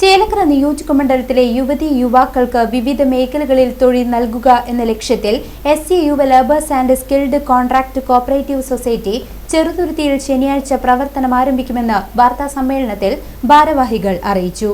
ചേലക്കര നിയോജക മണ്ഡലത്തിലെ യുവതി യുവാക്കൾക്ക് വിവിധ മേഖലകളിൽ തൊഴിൽ നൽകുക എന്ന ലക്ഷ്യത്തിൽ S C Yuva labours and skilled contract cooperative society ചെറുതുരുത്തിയിൽ ശനിയാഴ്ച പ്രവർത്തനം ആരംഭിക്കുമെന്ന് വാർത്താ സമ്മേളനത്തിൽ ഭാരവാഹികൾ അറിയിച്ചു.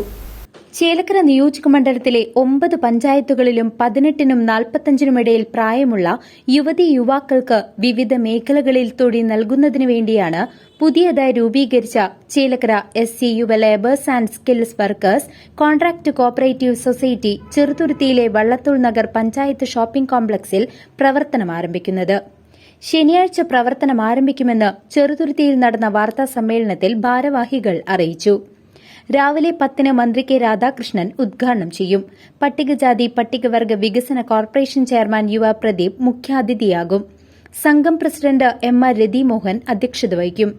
ചേലക്കര നിയോജക മണ്ഡലത്തിലെ ഒമ്പത് പഞ്ചായത്തുകളിലും പതിനെട്ടിനും നാൽപ്പത്തഞ്ചിനും ഇടയിൽ പ്രായമുള്ള യുവതി യുവാക്കൾക്ക് വിവിധ മേഖലകളിൽ തൊഴിൽ നൽകുന്നതിനു വേണ്ടിയാണ് പുതിയതായി രൂപീകരിച്ച ചേലക്കര എസ് സി യുവ labours and skills workers contract cooperative society ചെറുതുരുത്തിയിലെ Vallathol Nagar panchayat shopping കോംപ്ലക്സിൽ പ്രവർത്തനം ആരംഭിക്കുന്നത്. ശനിയാഴ്ച പ്രവർത്തനം ആരംഭിക്കുമെന്ന് ചെറുതുരുത്തിയിൽ നടന്ന വാർത്താ സമ്മേളനത്തിൽ ഭാരവാഹികൾ അറിയിച്ചു. രാവിലെ പത്തിന് മന്ത്രി കെ രാധാകൃഷ്ണൻ ഉദ്ഘാടനം ചെയ്യും. പട്ടികജാതി പട്ടികവർഗ വികസന കോർപ്പറേഷൻ ചെയർമാൻ യുവ പ്രദീപ് മുഖ്യാതിഥിയാകും. സംഘം പ്രസിഡന്റ് എം ആർ രതിമോഹൻ അധ്യക്ഷത വഹിക്കും.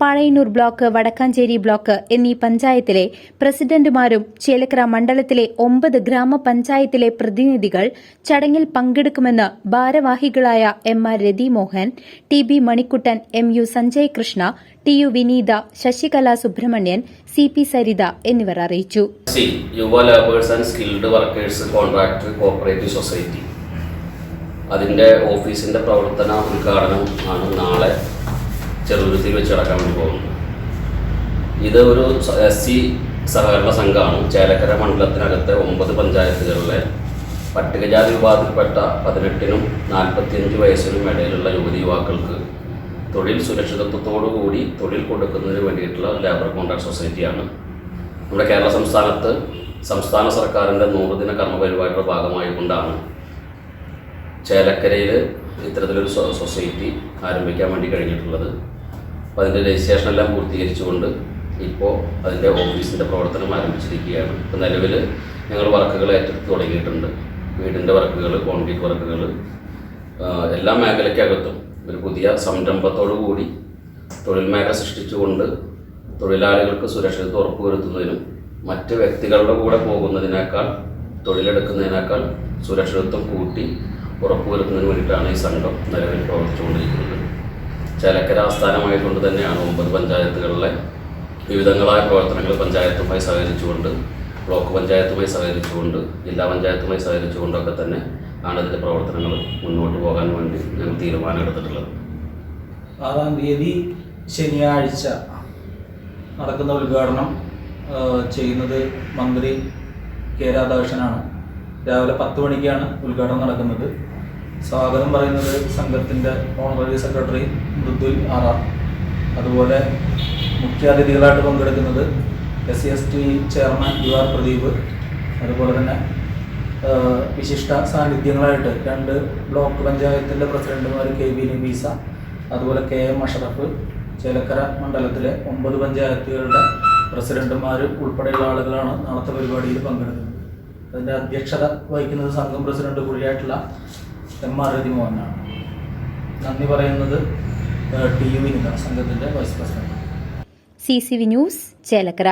പാളയന്നൂർ ബ്ലോക്ക് വടക്കാഞ്ചേരി ബ്ലോക്ക് എന്നീ പഞ്ചായത്തിലെ പ്രസിഡന്റുമാരും ചേലക്കര മണ്ഡലത്തിലെ ഒമ്പത് ഗ്രാമപഞ്ചായത്തിലെ പ്രതിനിധികൾ ചടങ്ങിൽ പങ്കെടുക്കുമെന്ന് ഭാരവാഹികളായ M R Ratimohan T B Manikuttan M U Sanjay Krishna T U Vineetha Sasikala Subramanian C P Saritha എന്നിവർ അറിയിച്ചു. Yuva labours and skilled workers contractor cooperative society. അതിന്റെ ഓഫീസിന്റെ പ്രവർത്തന ഉദ്ഘാടനം ആണ് നാളെ ചെറുതുരുത്തിയിൽ വെച്ച് നടക്കാൻ വേണ്ടി പോകുന്നത്. ഇത് ഒരു എസ് സി സഹകരണ സംഘമാണ് ചേലക്കര മണ്ഡലത്തിനകത്തെ ഒമ്പത് പഞ്ചായത്തുകളിലെ പട്ടികജാതി വിഭാഗത്തിൽപ്പെട്ട പതിനെട്ടിനും നാൽപ്പത്തിയഞ്ച് വയസ്സിനും ഇടയിലുള്ള യുവതി യുവാക്കൾക്ക് തൊഴിൽ സുരക്ഷിതത്വത്തോടുകൂടി തൊഴിൽ കൊടുക്കുന്നതിന് വേണ്ടിയിട്ടുള്ള ലേബർ കോൺട്രാക്ട് സൊസൈറ്റിയാണ്. നമ്മുടെ കേരള സംസ്ഥാനത്ത് സംസ്ഥാന സർക്കാരിന്റെ നൂറുദിന കർമ്മ പരിപാടിയുടെ ഭാഗമായി കൊണ്ടാണ് ചേലക്കരയിൽ ഇത്തരത്തിലൊരു സൊസൈറ്റി ആരംഭിക്കാൻ വേണ്ടി കഴിഞ്ഞിട്ടുള്ളത്. അപ്പോൾ അതിന്റെ രജിസ്ട്രേഷൻ എല്ലാം പൂർത്തീകരിച്ചുകൊണ്ട് ഇപ്പോൾ അതിന്റെ ഓഫീസിന്റെ പ്രവർത്തനം ആരംഭിച്ചിരിക്കുകയാണ്. ഇപ്പോൾ നിലവിൽ ഞങ്ങൾ വർക്കുകൾ ഏറ്റെടുത്ത് തുടങ്ങിയിട്ടുണ്ട്. വീടിന്റെ വർക്കുകൾ കോൺക്രീറ്റ് വർക്കുകൾ എല്ലാ മേഖലയ്ക്കകത്തും ഒരു പുതിയ സംരംഭത്തോടു കൂടി തൊഴിൽ മേഖല സൃഷ്ടിച്ചുകൊണ്ട് തൊഴിലാളികൾക്ക് സുരക്ഷിതത്വം ഉറപ്പുവരുത്തുന്നതിനും മറ്റ് വ്യക്തികളുടെ കൂടെ പോകുന്നതിനേക്കാൾ തൊഴിലെടുക്കുന്നതിനേക്കാൾ സുരക്ഷിതത്വം കൂട്ടി ഉറപ്പുവരുത്തുന്നതിന് വേണ്ടിയിട്ടാണ് ഈ സംഘം നിലവിൽ പ്രവർത്തിച്ചുകൊണ്ടിരിക്കുന്നത്. ചേലക്കര ആസ്ഥാനമായിക്കൊണ്ട് തന്നെയാണ് ഒമ്പത് പഞ്ചായത്തുകളിലെ വിവിധങ്ങളായ പ്രവർത്തനങ്ങൾ പഞ്ചായത്തുമായി സഹകരിച്ചുകൊണ്ട് ബ്ലോക്ക് പഞ്ചായത്തുമായി സഹകരിച്ചുകൊണ്ട് ജില്ലാ പഞ്ചായത്തുമായി സഹകരിച്ചുകൊണ്ടൊക്കെ തന്നെ ആണ് ഇതിന്റെ പ്രവർത്തനങ്ങൾ മുന്നോട്ട് പോകാൻ വേണ്ടി ഞങ്ങൾ തീരുമാനമെടുത്തിട്ടുള്ളത് ആറാം തീയതി ശനിയാഴ്ച നടക്കുന്ന ഉദ്ഘാടനം ചെയ്യുന്നത് മന്ത്രി കെ രാധാകൃഷ്ണനാണ്. രാവിലെ പത്ത് മണിക്കാണ് ഉദ്ഘാടനം നടക്കുന്നത്. സ്വാഗതം പറയുന്നത് സംഘത്തിന്റെ honorary secretary Mridul R R അതുപോലെ മുഖ്യാതിഥികളായിട്ട് പങ്കെടുക്കുന്നത് S C S T chairman U R Pradeep. അതുപോലെ തന്നെ വിശിഷ്ട സാന്നിധ്യങ്ങളായിട്ട് രണ്ട് ബ്ലോക്ക് പഞ്ചായത്തിന്റെ പ്രസിഡന്റുമാർ കെ വി നബീസ അതുപോലെ കെ എം അഷറഫ് ചേലക്കര മണ്ഡലത്തിലെ ഒമ്പത് പഞ്ചായത്തുകളുടെ പ്രസിഡന്റുമാർ ഉൾപ്പെടെയുള്ള ആളുകളാണ് നാളത്തെ പരിപാടിയിൽ പങ്കെടുക്കുന്നത്. അതിന്റെ അധ്യക്ഷത വഹിക്കുന്നത് സംഘം പ്രസിഡന്റ് കൂടിയായിട്ടുള്ള എം ആർ രതിമോഹനാണ്. നന്ദി പറയുന്നത് ടി യു വിനിത സംഘത്തിന്റെ vice president. C C V news Chelakkara.